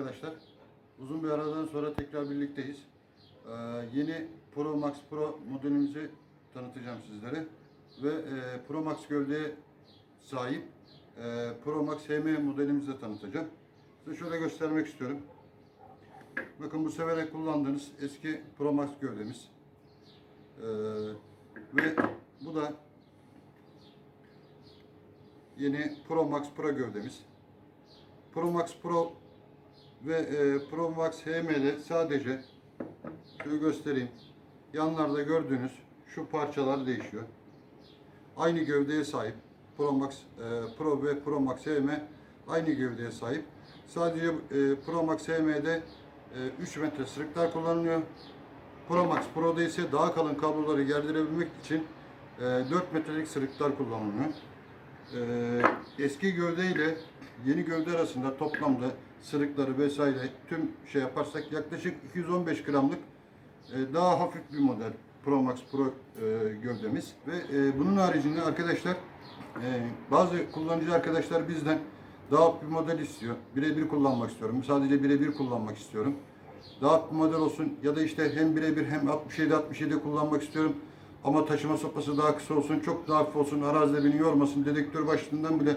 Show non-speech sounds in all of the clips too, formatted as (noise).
arkadaşlar. Uzun bir aradan sonra tekrar birlikteyiz. Ee, yeni Pro Max Pro modelimizi tanıtacağım sizlere. Ve e, Pro Max gövdeye sahip e, Pro Max HM modelimizi de tanıtacağım. Size şöyle göstermek istiyorum. Bakın bu severek kullandığınız eski Pro Max gövdemiz. Ee, ve bu da yeni Pro Max Pro gövdemiz. Pro Max Pro ve e, Pro Max HM'de sadece şöyle göstereyim. Yanlarda gördüğünüz şu parçalar değişiyor. Aynı gövdeye sahip. Pro Max e, Pro ve Pro Max HM aynı gövdeye sahip. Sadece e, Pro Max HM'de e, 3 metre sırıklar kullanılıyor. Pro Max Pro'da ise daha kalın kabloları gerdirebilmek için e, 4 metrelik sırıklar kullanılıyor. E, eski gövde ile yeni gövde arasında toplamda sırıkları vesaire tüm şey yaparsak yaklaşık 215 gramlık e, daha hafif bir model Pro Max Pro e, gövdemiz ve e, bunun haricinde arkadaşlar e, bazı kullanıcı arkadaşlar bizden daha hafif bir model istiyor. Birebir kullanmak istiyorum. Sadece birebir kullanmak istiyorum. Daha bir model olsun ya da işte hem birebir hem 67 67 kullanmak istiyorum. Ama taşıma sopası daha kısa olsun, çok daha hafif olsun, arazide beni yormasın, dedektör başlığından bile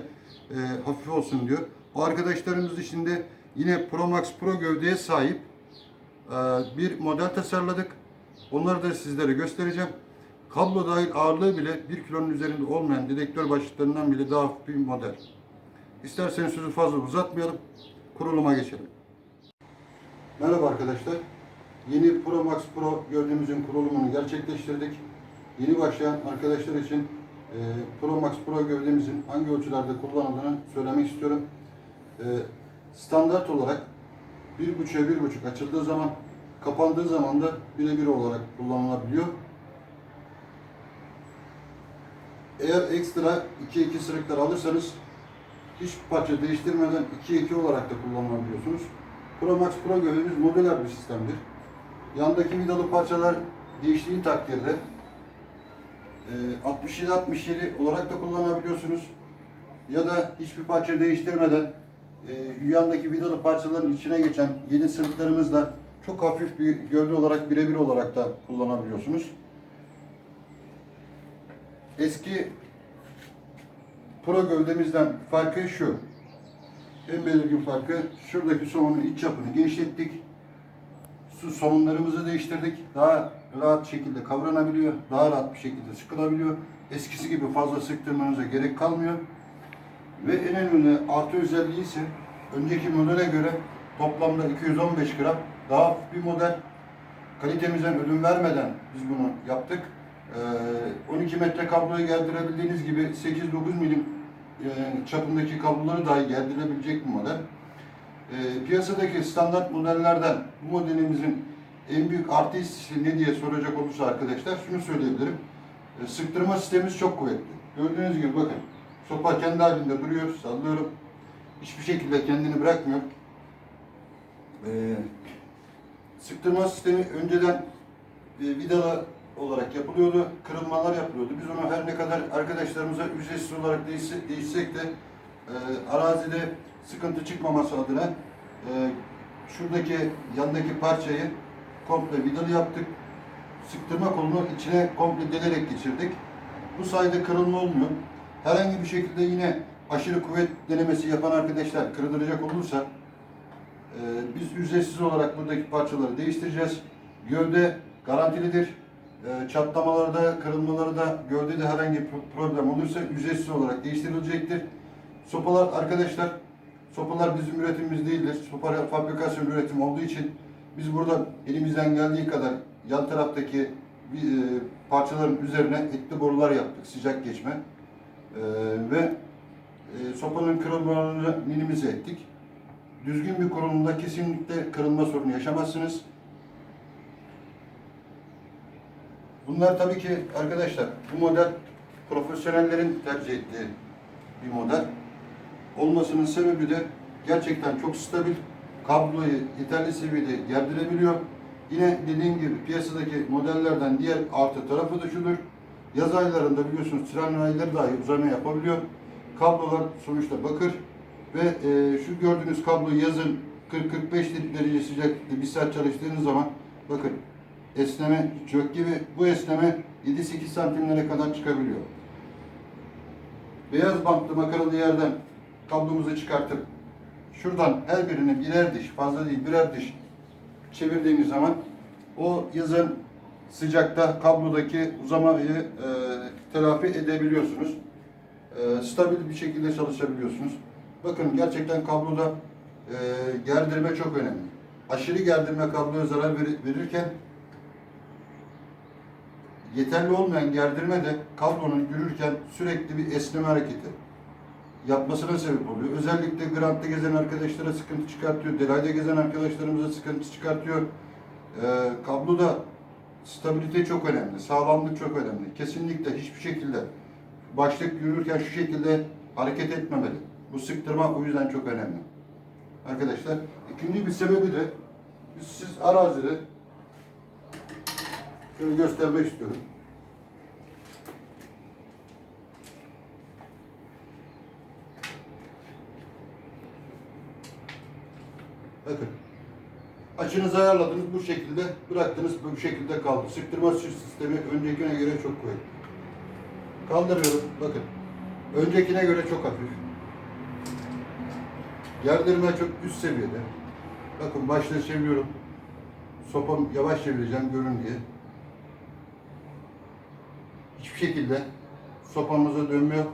hafif olsun diyor. O arkadaşlarımız için de yine Pro Max Pro gövdeye sahip e, bir model tasarladık. Onları da sizlere göstereceğim. Kablo dahil ağırlığı bile 1 kilonun üzerinde olmayan dedektör başlıklarından bile daha hafif bir model. İsterseniz sözü fazla uzatmayalım. Kuruluma geçelim. Merhaba arkadaşlar. Yeni Pro Max Pro gövdemizin kurulumunu gerçekleştirdik. Yeni başlayan arkadaşlar için e, Pro Max Pro gövdemizin hangi ölçülerde kullanıldığını söylemek istiyorum. E, standart olarak 1.5'e 1.5 açıldığı zaman kapandığı zaman da birebir olarak kullanılabiliyor. Eğer ekstra 2-2 sırıklar alırsanız hiç parça değiştirmeden 2-2 olarak da kullanabiliyorsunuz. Pro Max Pro gövdemiz modüler bir sistemdir. Yandaki vidalı parçalar değiştiği takdirde 67-67 olarak da kullanabiliyorsunuz. Ya da hiçbir parça değiştirmeden e, yandaki vidalı parçaların içine geçen yeni sırtlarımızla çok hafif bir gövde olarak birebir olarak da kullanabiliyorsunuz. Eski Pro gövdemizden farkı şu. En belirgin farkı şuradaki somunun iç çapını genişlettik. Su somunlarımızı değiştirdik. Daha rahat şekilde kavranabiliyor. Daha rahat bir şekilde sıkılabiliyor. Eskisi gibi fazla sıktırmanıza gerek kalmıyor. Ve en önemli artı özelliği ise önceki modele göre toplamda 215 gram daha hafif bir model. Kalitemizden ödün vermeden biz bunu yaptık. Ee, 12 metre kabloyu gerdirebildiğiniz gibi 8-9 milim e, çapındaki kabloları dahi gerdirebilecek bir model. Ee, piyasadaki standart modellerden bu modelimizin en büyük artı hissi ne diye soracak olursa arkadaşlar şunu söyleyebilirim. Ee, sıktırma sistemimiz çok kuvvetli. Gördüğünüz gibi bakın sopa kendi halinde duruyor, sallıyorum. Hiçbir şekilde kendini bırakmıyor. Ee, sıktırma sistemi önceden e, vidalı olarak yapılıyordu. Kırılmalar yapılıyordu. Biz onu her ne kadar arkadaşlarımıza ücretsiz olarak değişse- değişsek de e, arazide sıkıntı çıkmaması adına e, şuradaki yandaki parçayı komple vidalı yaptık. Sıktırma kolunu içine komple delerek geçirdik. Bu sayede kırılma olmuyor. Herhangi bir şekilde yine aşırı kuvvet denemesi yapan arkadaşlar kırdıracak olursa e, biz ücretsiz olarak buradaki parçaları değiştireceğiz. Gövde garantilidir. E, çatlamalarda, kırılmaları da gövdede herhangi bir problem olursa ücretsiz olarak değiştirilecektir. Sopalar arkadaşlar, sopalar bizim üretimimiz değildir. Sopa fabrikasyon üretim olduğu için biz burada elimizden geldiği kadar yan taraftaki e, parçaların üzerine etli borular yaptık, sıcak geçme. E, ve e, sopanın kırılmalarını minimize ettik. Düzgün bir kurulumda kesinlikle kırılma sorunu yaşamazsınız. Bunlar tabii ki arkadaşlar bu model profesyonellerin tercih ettiği bir model. Olmasının sebebi de gerçekten çok stabil. Kabloyu yeterli seviyede gerdirebiliyor. Yine dediğim gibi piyasadaki modellerden diğer artı tarafı da şudur. Yaz aylarında biliyorsunuz tren rayları dahi uzama yapabiliyor. Kablolar sonuçta bakır ve e, şu gördüğünüz kablo yazın 40-45 derece sıcaklıkta bir saat çalıştığınız zaman bakın esneme çok gibi bu esneme 7-8 santimlere kadar çıkabiliyor. Beyaz bantlı makaralı yerden kablomuzu çıkartıp şuradan her birini birer diş fazla değil birer diş çevirdiğimiz zaman o yazın sıcakta kablodaki uzamayı e, telafi edebiliyorsunuz. E, stabil bir şekilde çalışabiliyorsunuz. Bakın gerçekten kabloda e, gerdirme çok önemli. Aşırı gerdirme kabloya zarar veri- verirken yeterli olmayan gerdirme de kablonun yürürken sürekli bir esneme hareketi yapmasına sebep oluyor. Özellikle Grant'ta gezen arkadaşlara sıkıntı çıkartıyor. Delayda gezen arkadaşlarımıza sıkıntı çıkartıyor. Ee, kabloda stabilite çok önemli. Sağlamlık çok önemli. Kesinlikle hiçbir şekilde başlık yürürken şu şekilde hareket etmemeli. Bu sıktırma o yüzden çok önemli. Arkadaşlar ikinci bir sebebi de siz arazide şöyle göstermek istiyorum. Bakın. Açınızı ayarladınız bu şekilde bıraktınız bu şekilde kaldı. Sıktırma sistemi öncekine göre çok kuvvetli. Kaldırıyorum bakın. Öncekine göre çok hafif. Gerdirme çok üst seviyede. Bakın başta çeviriyorum. Sopam yavaş çevireceğim görün diye. Hiçbir şekilde sopamıza dönmüyor.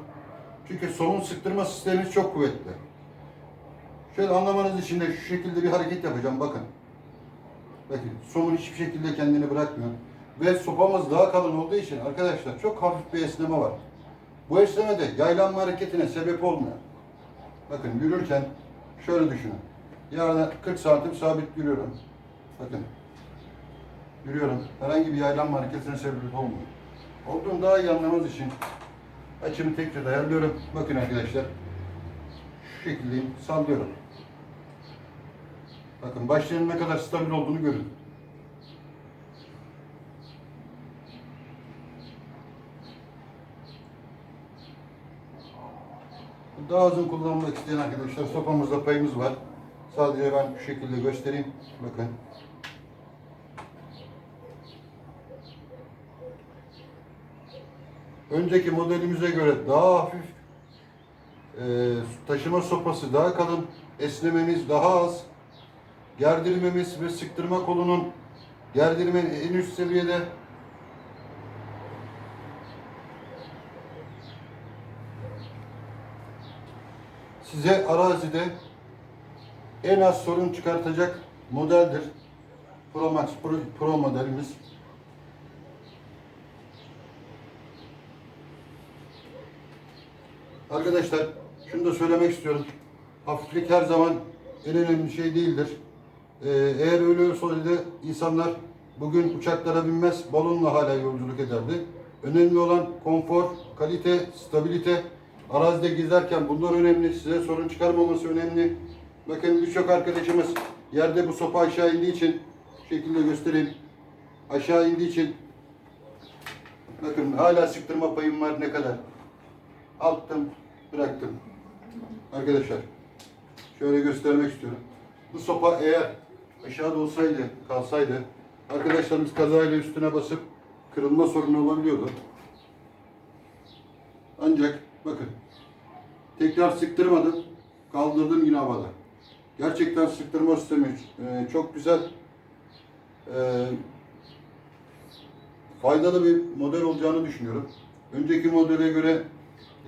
Çünkü somun sıktırma sistemimiz çok kuvvetli. Şöyle anlamanız için de şu şekilde bir hareket yapacağım bakın. Bakın somun hiçbir şekilde kendini bırakmıyor. Ve sopamız daha kalın olduğu için arkadaşlar çok hafif bir esneme var. Bu esneme de yaylanma hareketine sebep olmuyor. Bakın yürürken şöyle düşünün. Yarına 40 santim sabit yürüyorum. Bakın. Yürüyorum. Herhangi bir yaylanma hareketine sebep olmuyor. Olduğunu daha iyi anlamanız için açımı tekrar ayarlıyorum. Bakın arkadaşlar. Şu şekildeyim. Sallıyorum. Bakın başlığın ne kadar stabil olduğunu görün. Daha uzun kullanmak isteyen arkadaşlar sopamızda payımız var. Sadece ben şu şekilde göstereyim. Bakın. Önceki modelimize göre daha hafif e, taşıma sopası daha kalın, esnememiz daha az, gerdirmemiz ve sıktırma kolunun gerdirmenin en üst seviyede size arazide en az sorun çıkartacak modeldir. Pro Max Pro, Pro modelimiz. Arkadaşlar şunu da söylemek istiyorum. Hafiflik her zaman en önemli şey değildir. Ee, eğer öyle olsaydı insanlar bugün uçaklara binmez, balonla hala yolculuk ederdi. Önemli olan konfor, kalite, stabilite. Arazide gezerken bunlar önemli. Size sorun çıkarmaması önemli. Bakın birçok arkadaşımız yerde bu sopa aşağı indiği için şekilde göstereyim. Aşağı indiği için bakın hala sıktırma payım var ne kadar. Attım, bıraktım. Arkadaşlar, şöyle göstermek istiyorum. Bu sopa eğer aşağıda olsaydı, kalsaydı, arkadaşlarımız kazayla üstüne basıp kırılma sorunu olabiliyordu. Ancak bakın, tekrar sıktırmadım, kaldırdım yine havada. Gerçekten sıktırma sistemi e, çok güzel. E, faydalı bir model olacağını düşünüyorum. Önceki modele göre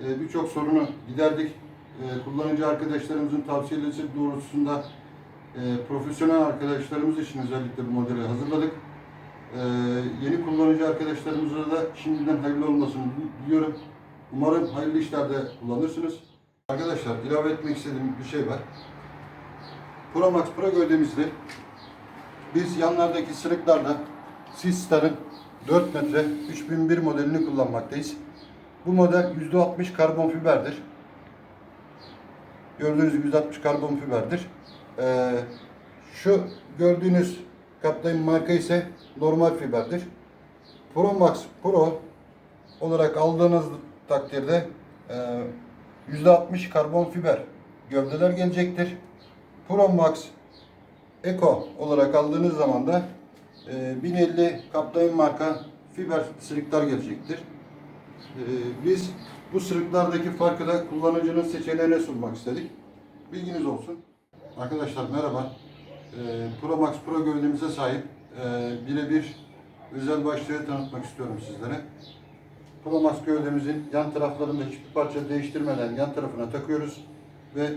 e, birçok sorunu giderdik. Kullanıcı arkadaşlarımızın tavsiyeleri doğrultusunda e, profesyonel arkadaşlarımız için özellikle bu modeli hazırladık. E, yeni kullanıcı arkadaşlarımıza da şimdiden hayırlı olmasını diliyorum. Umarım hayırlı işlerde kullanırsınız. Arkadaşlar ilave etmek istediğim bir şey var. Pro Max Pro gövdemizde biz yanlardaki sırıklarda Sistar'ın 4 metre 3001 modelini kullanmaktayız. Bu model %60 karbon fiberdir. Gördüğünüz gibi %60 karbon fiberdir. Ee, şu gördüğünüz kaplayın marka ise normal fiberdir. Pro Max Pro olarak aldığınız takdirde e, %60 karbon fiber gövdeler gelecektir. Pro Max Eko olarak aldığınız zaman da e, 1050 Kaplan marka fiber sırıklar gelecektir. E, biz bu sırıklardaki farkı da kullanıcının seçeneğine sunmak istedik. Bilginiz olsun. Arkadaşlar merhaba. E, Pro Max Pro gövdemize sahip e, birebir özel başlığı tanıtmak istiyorum sizlere. Pro Max gövdemizin yan taraflarında hiçbir parça değiştirmeden yan tarafına takıyoruz ve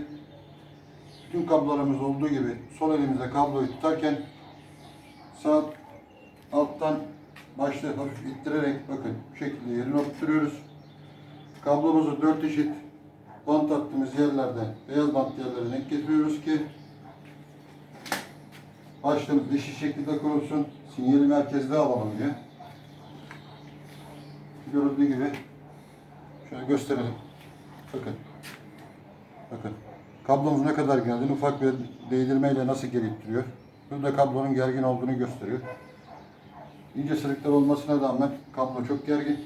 bütün kablolarımız olduğu gibi sol elimizde kabloyu tutarken sağ alttan başlığı hafif ittirerek bakın bu şekilde yerine oturtuyoruz. Kablomuzu dört eşit bant attığımız yerlerde beyaz bant yerlerine denk getiriyoruz ki başlığımız eşit şekilde kurulsun. Sinyali merkezde alalım diye. Görüldüğü gibi şöyle gösterelim. Bakın. Bakın. Kablomuz ne kadar geldiğini ufak bir değdirmeyle nasıl geri ittiriyor. Burada kablonun gergin olduğunu gösteriyor. İnce sırıklar olmasına rağmen kablo çok gergin.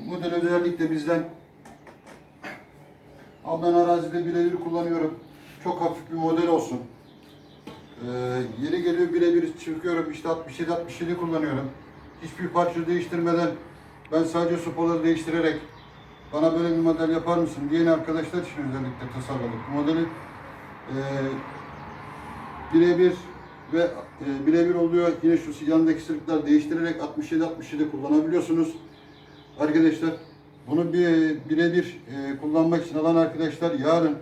Bu model özellikle bizden Abi ben arazide birebir kullanıyorum. Çok hafif bir model olsun. Ee, yeri geliyor birebir çıkıyorum. İşte 67 67 kullanıyorum. Hiçbir parça değiştirmeden ben sadece sopaları değiştirerek bana böyle bir model yapar mısın diyen arkadaşlar için özellikle tasarladık. Bu modeli e, birebir ve e, birebir oluyor. Yine şu yanındaki sırıklar değiştirerek 67 67 kullanabiliyorsunuz. Arkadaşlar bunu bir birebir e, kullanmak için alan arkadaşlar yarın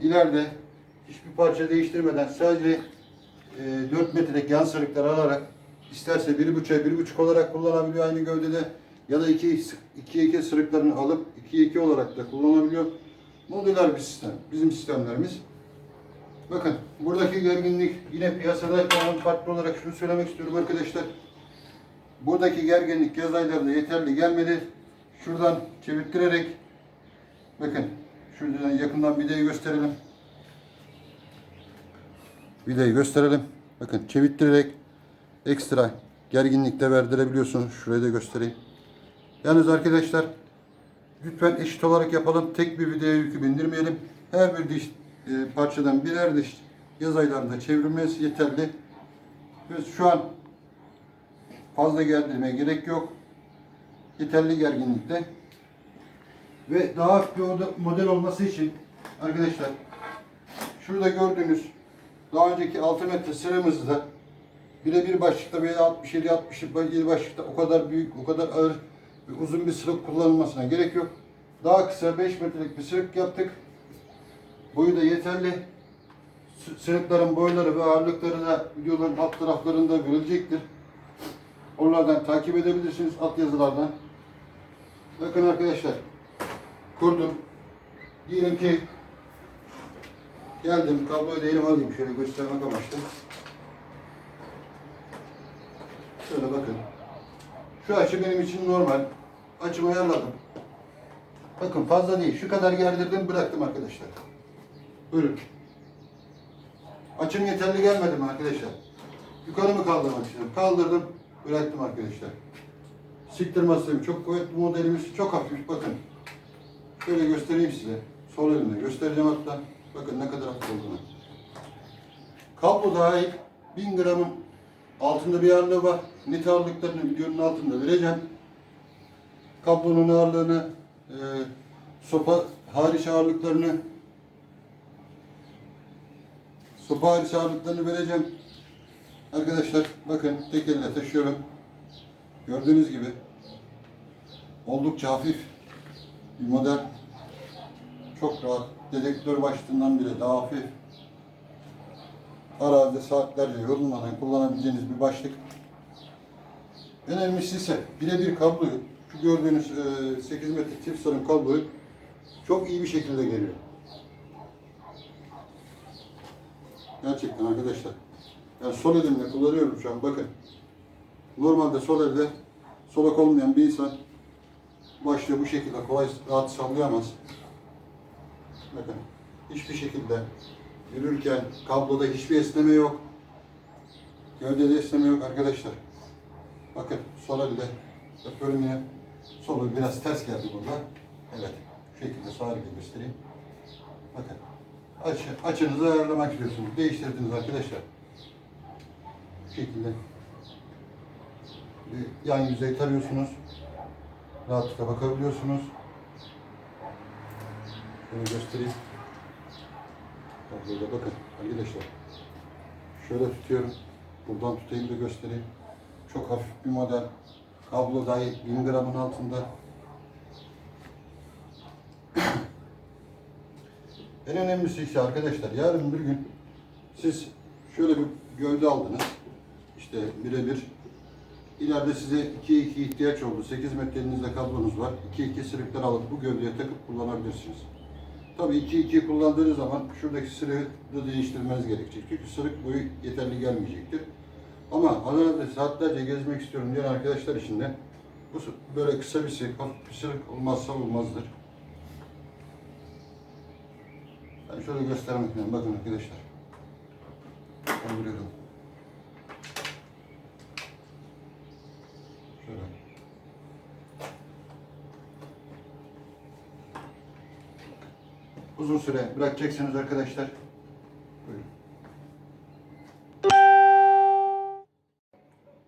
ileride hiçbir parça değiştirmeden sadece e, 4 metrelik yan sarıklar alarak isterse 1.5'a 1.5 olarak kullanabiliyor aynı gövdede ya da 2 2 2 sırıklarını alıp 2 2 olarak da kullanabiliyor. Modüler bir sistem. Bizim sistemlerimiz. Bakın buradaki gerginlik yine piyasada farklı olarak şunu söylemek istiyorum arkadaşlar. Buradaki gerginlik yaz aylarında yeterli gelmedi. Şuradan çevirttirerek bakın şuradan yakından videoyu gösterelim. Videoyu gösterelim. Bakın çevirttirerek ekstra gerginlikte verdirebiliyorsunuz. Şurayı da göstereyim. Yalnız arkadaşlar lütfen eşit olarak yapalım. Tek bir videoya yükü bindirmeyelim. Her bir diş e, parçadan birer diş yaz aylarında çevrilmesi yeterli. Biz şu an fazla gerdirmeye gerek yok. Yeterli gerginlikte. Ve daha hafif bir model olması için arkadaşlar şurada gördüğünüz daha önceki 6 metre sıramızda birebir başlıkta veya 67 67 başlıkta o kadar büyük, o kadar ağır ve uzun bir sırık kullanılmasına gerek yok. Daha kısa 5 metrelik bir sırık yaptık. Boyu da yeterli. Sırıkların boyları ve ağırlıkları da videoların alt taraflarında görülecektir. Onlardan takip edebilirsiniz alt yazılardan. Bakın arkadaşlar. Kurdum. Diyelim ki geldim kabloyu da elime alayım şöyle göstermek amaçlı. Şöyle bakın. Şu açı benim için normal. Açımı ayarladım. Bakın fazla değil. Şu kadar gerdirdim bıraktım arkadaşlar. Buyurun. Açım yeterli gelmedi mi arkadaşlar? Yukarı mı kaldırmak istiyorum? Kaldırdım. Bıraktım arkadaşlar. Siktirme çok kuvvetli modelimiz çok hafif bakın. Şöyle göstereyim size. Sol elimle göstereceğim hatta. Bakın ne kadar hafif olduğunu. Kablo dahil 1000 gramın altında bir ağırlığı var. Net ağırlıklarını videonun altında vereceğim. Kablonun ağırlığını, e, sopa hariç ağırlıklarını, sopa hariç ağırlıklarını vereceğim. Arkadaşlar bakın tek elle taşıyorum. Gördüğünüz gibi oldukça hafif bir model. Çok rahat. Dedektör başlığından bile daha hafif. Arazide saatlerce yorulmadan kullanabileceğiniz bir başlık. Önemlisi ise birebir kabloyu, şu gördüğünüz e, 8 metre çift sarım kabloyu çok iyi bir şekilde geliyor. Gerçekten arkadaşlar. Yani sol elimle kullanıyorum şu an bakın. Normalde sol elde solak olmayan bir insan başlığı bu şekilde kolay rahat sallayamaz. Bakın hiçbir şekilde yürürken kabloda hiçbir esneme yok. Gövdede esneme yok arkadaşlar. Bakın sol elde yine. Solu biraz ters geldi burada. Evet. Şu şekilde sağ elle göstereyim. Bakın. Açı, açınızı ayarlamak istiyorsunuz. Değiştirdiniz arkadaşlar. Şu şekilde. Yan yüzey tarıyorsunuz. Rahatlıkla bakabiliyorsunuz. Şöyle göstereyim. Bak burada bakın arkadaşlar. Şöyle tutuyorum. Buradan tutayım da göstereyim. Çok hafif bir model. Kablo dahil 1000 gramın altında. (clears throat) En önemlisi ise arkadaşlar yarın bir gün siz şöyle bir gövde aldınız. İşte birebir. İleride size 2'ye 2 ihtiyaç oldu. 8 metre elinizde kablonuz var. 2'ye 2 sırıklar alıp bu gövdeye takıp kullanabilirsiniz. Tabii 2'ye 2 kullandığınız zaman şuradaki sırığı da değiştirmeniz gerekecek. Çünkü sırık boyu yeterli gelmeyecektir. Ama Adana'da saatlerce gezmek istiyorum diyen arkadaşlar için de bu böyle kısa bir sırık, hafif bir sırık olmazsa olmazdır. Ben şöyle göstermek istiyorum. Bakın arkadaşlar. Kaldırıyorum. Uzun süre bırakacaksınız arkadaşlar. Buyurun.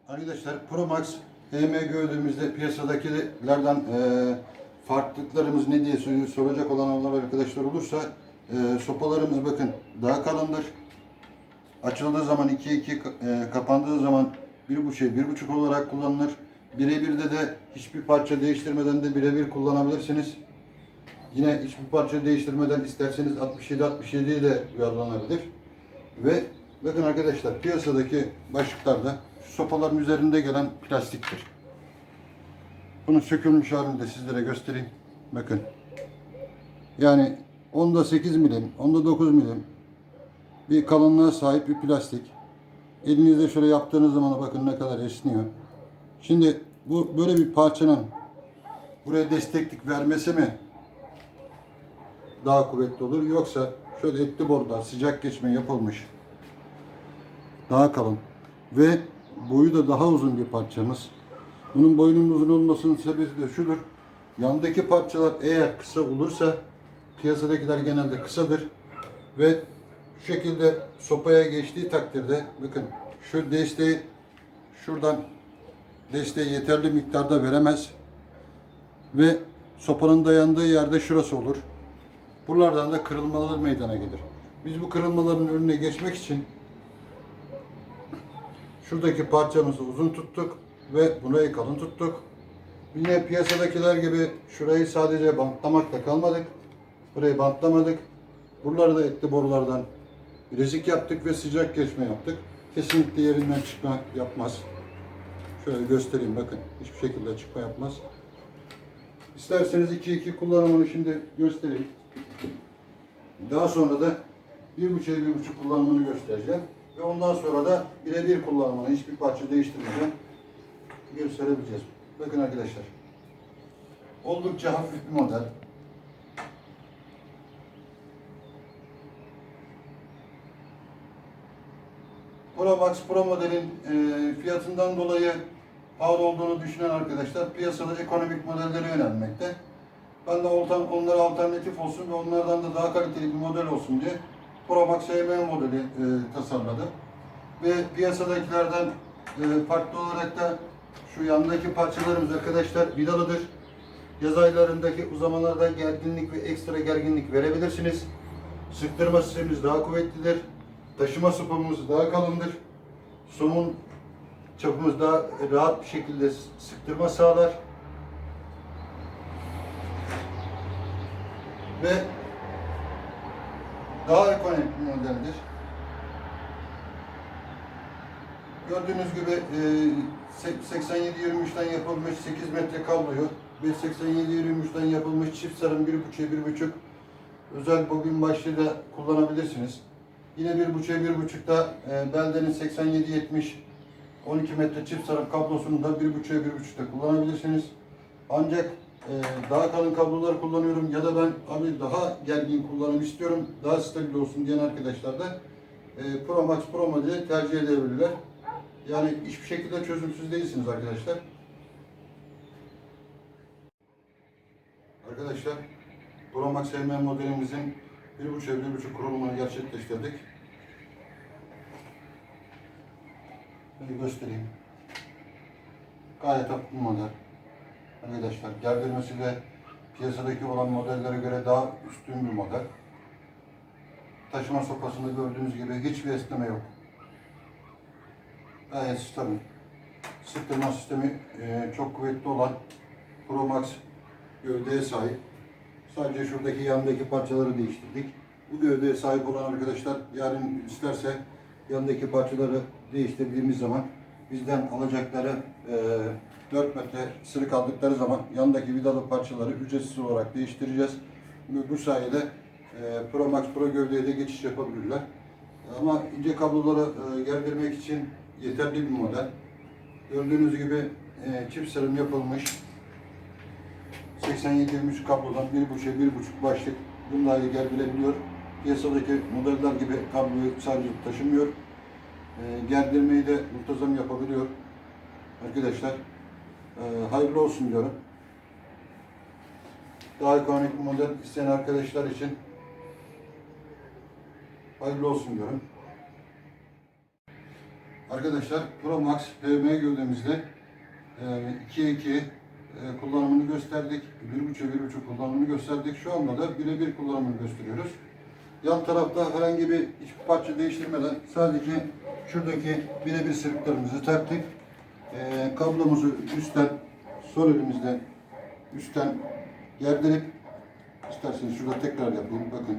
Arkadaşlar Pro Max EM gördüğümüzde piyasadakilerden e, farklılıklarımız ne diye sor- soracak olan arkadaşlar olursa e, sopalarımız bakın daha kalındır. Açıldığı zaman 2'ye 2 e, kapandığı zaman 1.5'e 1.5 olarak kullanılır. Birebir de de hiçbir parça değiştirmeden de birebir kullanabilirsiniz. Yine hiçbir parça değiştirmeden isterseniz 67 67 de uyarlanabilir. Ve bakın arkadaşlar piyasadaki başlıklarda sopaların üzerinde gelen plastiktir. Bunu sökülmüş halini de sizlere göstereyim. Bakın. Yani onda 8 milim, onda 9 milim bir kalınlığa sahip bir plastik. Elinizde şöyle yaptığınız zaman bakın ne kadar esniyor. Şimdi bu böyle bir parçanın buraya desteklik vermesi mi daha kuvvetli olur yoksa şöyle etli boruda sıcak geçme yapılmış daha kalın ve boyu da daha uzun bir parçamız. Bunun boyunun uzun olmasının sebebi de şudur. Yandaki parçalar eğer kısa olursa piyasadakiler genelde kısadır ve şu şekilde sopaya geçtiği takdirde bakın şu desteği şuradan desteği yeterli miktarda veremez ve sopanın dayandığı yerde şurası olur. Buralardan da kırılmalar meydana gelir. Biz bu kırılmaların önüne geçmek için şuradaki parçamızı uzun tuttuk ve burayı kalın tuttuk. Yine piyasadakiler gibi şurayı sadece bantlamakla kalmadık. Burayı bantlamadık. Buraları da etli borulardan bilezik yaptık ve sıcak geçme yaptık. Kesinlikle yerinden çıkma yapmaz. Şöyle göstereyim bakın. Hiçbir şekilde çıkma yapmaz. İsterseniz 2-2 kullanımını şimdi göstereyim. Daha sonra da 1.5'e 1.5 kullanımını göstereceğim. Ve ondan sonra da birebir kullanımını hiçbir parça değiştirmeden gösterebileceğiz. Bakın arkadaşlar. Oldukça hafif bir model. Pro Max Pro modelin e, fiyatından dolayı pahalı olduğunu düşünen arkadaşlar piyasada ekonomik modellere yönelmekte. Ben de ortam, onlara alternatif olsun ve onlardan da daha kaliteli bir model olsun diye Pro Max EM modeli e, tasarladım. Ve piyasadakilerden e, farklı olarak da şu yandaki parçalarımız arkadaşlar vidalıdır. Yaz aylarındaki uzamalarda gerginlik ve ekstra gerginlik verebilirsiniz. Sıktırma sistemimiz daha kuvvetlidir. Taşıma sopamız daha kalındır. Somun çapımız daha rahat bir şekilde sıktırma sağlar. Ve daha ekonomik bir modeldir. Gördüğünüz gibi e, 87-23'ten yapılmış 8 metre kabloyu ve 87-23'ten yapılmış çift sarım 1.5'e 1.5 özel bobin başlığı da kullanabilirsiniz. Yine 1.5'e 1.5'da e, beldenin 87-70 12 metre çift sarım kablosunu da 1.5'e 1.5'te kullanabilirsiniz. Ancak e, daha kalın kablolar kullanıyorum ya da ben abi daha gergin kullanım istiyorum, daha stabil olsun diyen arkadaşlar da e, Pro Max Pro modeli tercih edebilirler. Yani hiçbir şekilde çözümsüz değilsiniz arkadaşlar. Arkadaşlar Pro Max EM modelimizin 1.5'e 1.5 kurulumunu gerçekleştirdik. Şöyle göstereyim. Gayet bir model. Arkadaşlar gerdirmesi de piyasadaki olan modellere göre daha üstün bir model. Taşıma sopasında gördüğünüz gibi hiçbir esneme yok. Gayet stabil. Sıktırma sistemi e, çok kuvvetli olan Pro Max gövdeye sahip. Sadece şuradaki yandaki parçaları değiştirdik. Bu gövdeye sahip olan arkadaşlar yarın isterse yandaki parçaları değiştirdiğimiz zaman bizden alacakları e, 4 metre sırık aldıkları zaman yandaki vidalı parçaları ücretsiz olarak değiştireceğiz. Bu, sayede e, Pro Max Pro gövdeye de geçiş yapabilirler. Ama ince kabloları e, gerdirmek için yeterli bir model. Gördüğünüz gibi e, çift sarım yapılmış 87-23 kablodan 1.5'e 1.5 başlık bunlarla gerdirebiliyor. Piyasadaki modeller gibi kabloyu sadece taşımıyor. E, gerdirmeyi de muntazam yapabiliyor. Arkadaşlar e, hayırlı olsun diyorum. Daha ekonomik model isteyen arkadaşlar için hayırlı olsun diyorum. Arkadaşlar Pro Max PM gövdemizde 2'ye 2 kullanımını gösterdik. 1.5'e 1.5 kullanımını gösterdik. Şu anda da birebir kullanımını gösteriyoruz. Yan tarafta herhangi bir hiçbir parça değiştirmeden sadece şuradaki birebir sırıklarımızı taktık. E, kablomuzu üstten, sol elimizde üstten gerdirip isterseniz şurada tekrar yapayım. Bakın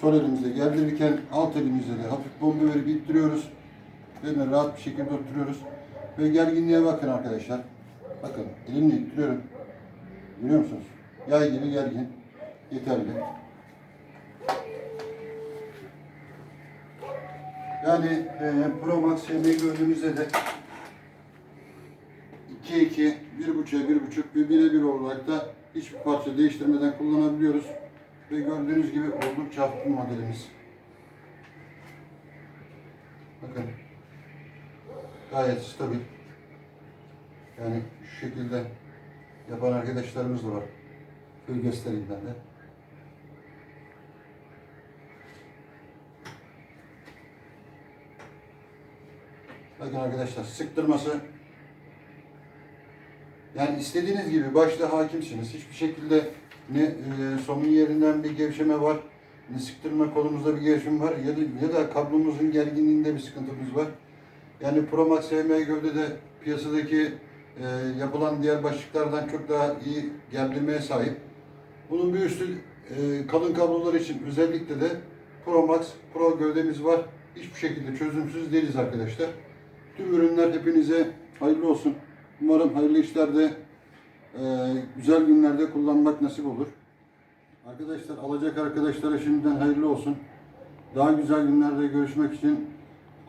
sol elimizde gerdirirken alt elimizde de hafif bomba verip ittiriyoruz. Ve rahat bir şekilde oturuyoruz. Ve gerginliğe bakın arkadaşlar. Bakın elimle ittiriyorum. Görüyor musunuz? Yay gibi gergin. Yeterli. Yani e, Pro Max yemeği gördüğümüzde de 2 2 1.5'e 1.5 ve birebir olarak da hiçbir parça değiştirmeden kullanabiliyoruz. Ve gördüğünüz gibi oldukça hafif modelimiz. Bakın. Gayet stabil. Yani şu şekilde yapan arkadaşlarımız da var. Köy gösterinden de. Bakın arkadaşlar sıktırması yani istediğiniz gibi başta hakimsiniz. Hiçbir şekilde ne e, somun yerinden bir gevşeme var, ne sıktırma kolumuzda bir gevşeme var ya da, ya da kablomuzun gerginliğinde bir sıkıntımız var. Yani Pro Max SM gövdede piyasadaki e, yapılan diğer başlıklardan çok daha iyi gerdirmeye sahip. Bunun bir üstü e, kalın kablolar için özellikle de Pro Max Pro gövdemiz var. Hiçbir şekilde çözümsüz değiliz arkadaşlar. Tüm ürünler hepinize hayırlı olsun. Umarım hayırlı işlerde, e, güzel günlerde kullanmak nasip olur. Arkadaşlar alacak arkadaşlara şimdiden hayırlı olsun. Daha güzel günlerde görüşmek için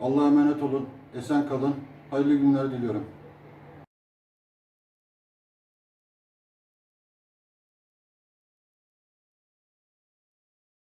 Allah'a emanet olun. Esen kalın. Hayırlı günler diliyorum.